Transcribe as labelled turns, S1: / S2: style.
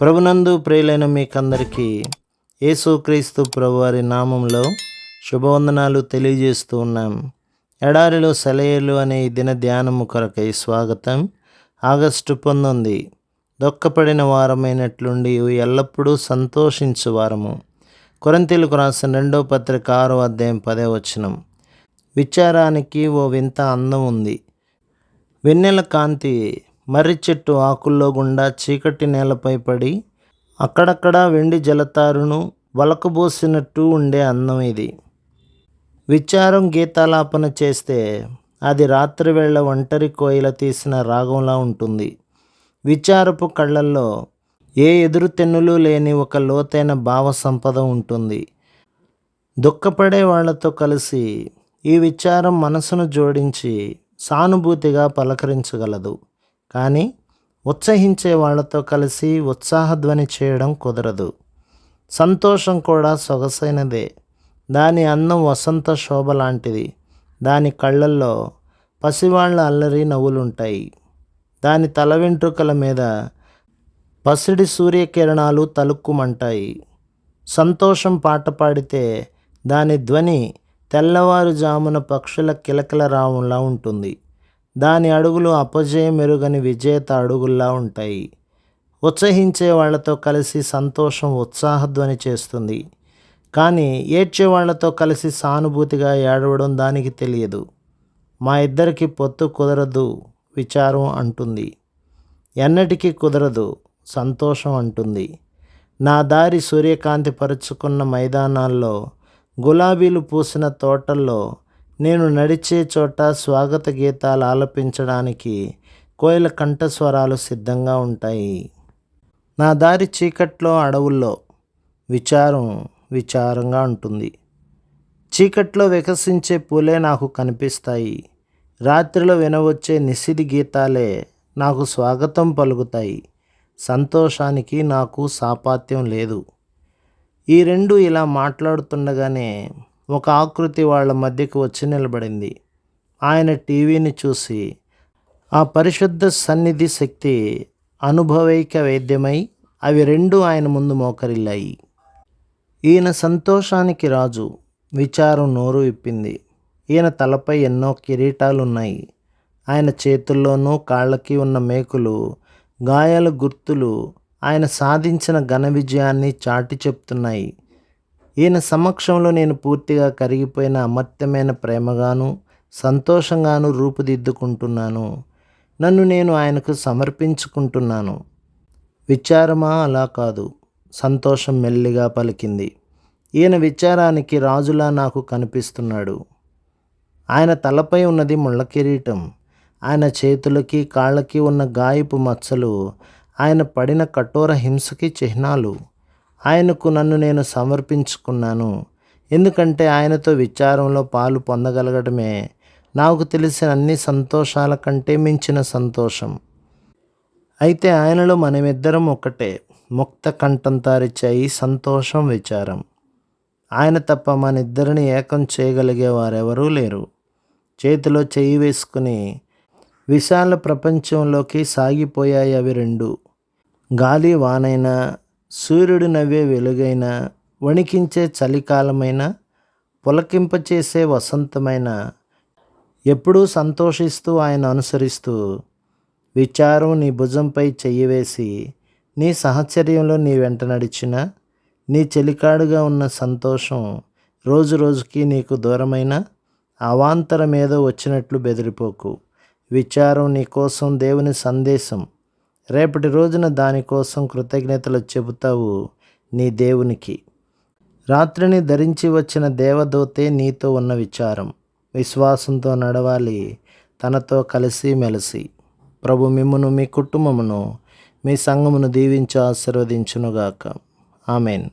S1: ప్రభునందు ప్రియులైన మీకందరికీ యేసుక్రీస్తు ప్రభువారి నామంలో శుభవందనాలు తెలియజేస్తూ ఉన్నాం. ఎడారిలో సెలయేలు అనే దిన ధ్యానము కొరకై స్వాగతం. ఆగస్టు పంతొమ్మిది దొక్కపడిన వారమైనట్లుండి ఎల్లప్పుడూ సంతోషించు వారము. కొరంతీలకు రాసిన రెండో పత్రిక ఆరో అధ్యాయం పదే వచనం. విచారానికి ఓ వింత అందం ఉంది. వెన్నెల కాంతి మర్రి చెట్టు ఆకుల్లో గుండా చీకటి నేలపై పడి అక్కడక్కడ వెండి జలతారును వలకబోసినట్టు ఉండే అందం ఇది. విచారం గీతాలాపన చేస్తే అది రాత్రివేళ ఒంటరి కోయిల తీసిన రాగంలా ఉంటుంది. విచారపు కళ్ళల్లో ఏ ఎదురు తెన్నులు లేని ఒక లోతైన భావ సంపద ఉంటుంది. దుఃఖపడే వాళ్ళతో కలిసి ఈ విచారం మనసును జోడించి సానుభూతిగా పలకరించగలదు. కానీ ఉత్సహించే వాళ్ళతో కలిసి ఉత్సాహధ్వని చేయడం కుదరదు. సంతోషం కూడా సొగసైనదే. దాని అందం వసంత శోభ లాంటిది. దాని కళ్ళల్లో పసివాళ్ళ అల్లరి నవ్వులుంటాయి. దాని తల వెంట్రుకల మీద పసిడి సూర్యకిరణాలు తలుక్కుమంటాయి. సంతోషం పాట పాడితే దాని ధ్వని తెల్లవారుజామున పక్షుల కిలకిల రావంలా ఉంటుంది. దాని అడుగులు అపజయం మెరుగని విజేత అడుగుల్లా ఉంటాయి. ఉత్సహించే వాళ్ళతో కలిసి సంతోషం ఉత్సాహధ్వని చేస్తుంది. కానీ ఏడ్చే వాళ్ళతో కలిసి సానుభూతిగా ఏడవడం దానికి తెలియదు. మా ఇద్దరికి పొత్తు కుదరదు విచారం అంటుంది. ఎన్నటికీ కుదరదు సంతోషం అంటుంది. నా దారి సూర్యకాంతి పరుచుకున్న మైదానాల్లో గులాబీలు పూసిన తోటల్లో నేను నడిచే చోట స్వాగత గీతాలు ఆలపించడానికి కోయిల కంఠస్వరాలు సిద్ధంగా ఉంటాయి. నా దారి చీకట్లో అడవుల్లో విచారం విచారంగా ఉంటుంది. చీకట్లో వికసించే పూలే నాకు కనిపిస్తాయి. రాత్రిలో వినవచ్చే నిశిది గీతాలే నాకు స్వాగతం పలుకుతాయి. సంతోషానికి నాకు సాపాత్యం లేదు. ఈ రెండు ఇలా మాట్లాడుతుండగానే ఒక ఆకృతి వాళ్ళ మధ్యకు వచ్చి నిలబడింది. ఆయన టీవీని చూసి ఆ పరిశుద్ధ సన్నిధి శక్తి అనుభవైక వేద్యమై అవి రెండు ఆయన ముందు మోకరిల్లాయి. ఈయన సంతోషానికి రాజు. విచారం నోరు విప్పింది. ఈయన తలపై ఎన్నో కిరీటాలున్నాయి. ఆయన చేతుల్లోనూ కాళ్ళకి ఉన్న మేకులు గాయాల గుర్తులు ఆయన సాధించిన ఘన విజయాన్ని చాటి చెప్తున్నాయి. ఈయన సమక్షంలో నేను పూర్తిగా కరిగిపోయిన అమర్త్యమైన ప్రేమగాను సంతోషంగాను రూపుదిద్దుకుంటున్నాను. నన్ను నేను ఆయనకు సమర్పించుకుంటున్నాను. విచారమా? అలా కాదు. సంతోషం మెల్లిగా పలికింది. ఈయన విచారానికి రాజులా నాకు కనిపిస్తున్నాడు. ఆయన తలపై ఉన్నది ముళ్ళ కిరీటం. ఆయన చేతులకి కాళ్ళకి ఉన్న గాయపు మచ్చలు ఆయన పడిన కఠోర హింసకి చిహ్నాలు. ఆయనకు నన్ను నేను సమర్పించుకున్నాను. ఎందుకంటే ఆయనతో విచారంలో పాలు పొందగలగడమే. నాకు తెలిసిన అన్ని సంతోషాల కంటే మించిన సంతోషం. అయితే ఆయనలో మనమిద్దరం ఒకటే. ముక్త కంఠంతారిచ్చే ఈ సంతోషం విచారం. ఆయన తప్ప మన ఇద్దరిని ఏకం చేయగలిగే వారెవరూ లేరు. చేతిలో చేయి వేసుకుని విశాల ప్రపంచంలోకి సాగిపోయాయి అవి రెండు. గాలి వానైనా సూర్యుడు నవ్వే వెలుగైన వణికించే చలికాలమైన పులకింపచేసే వసంతమైన ఎప్పుడూ సంతోషిస్తూ ఆయన అనుసరిస్తూ విచారం నీ భుజంపై చెయ్యి వేసి నీ సహచర్యంలో నీ వెంట నడిచిన నీ చెలికాడుగా ఉన్న సంతోషం రోజు రోజుకి నీకు దూరమైన అవాంతరమేదో వచ్చినట్లు బెదిరిపోకు. విచారం నీ కోసం దేవుని సందేశం. రేపటి రోజున దానికోసం కృతజ్ఞతలు చెబుతావు నీ దేవునికి. రాత్రిని ధరించి వచ్చిన దేవదూతే నీతో ఉన్న విచారం. విశ్వాసంతో నడవాలి తనతో కలిసి మెలిసి. ప్రభు మిమ్మును మీ కుటుంబమును మీ సంఘమును దీవించి ఆశీర్వదించునుగాక. ఆమెన్.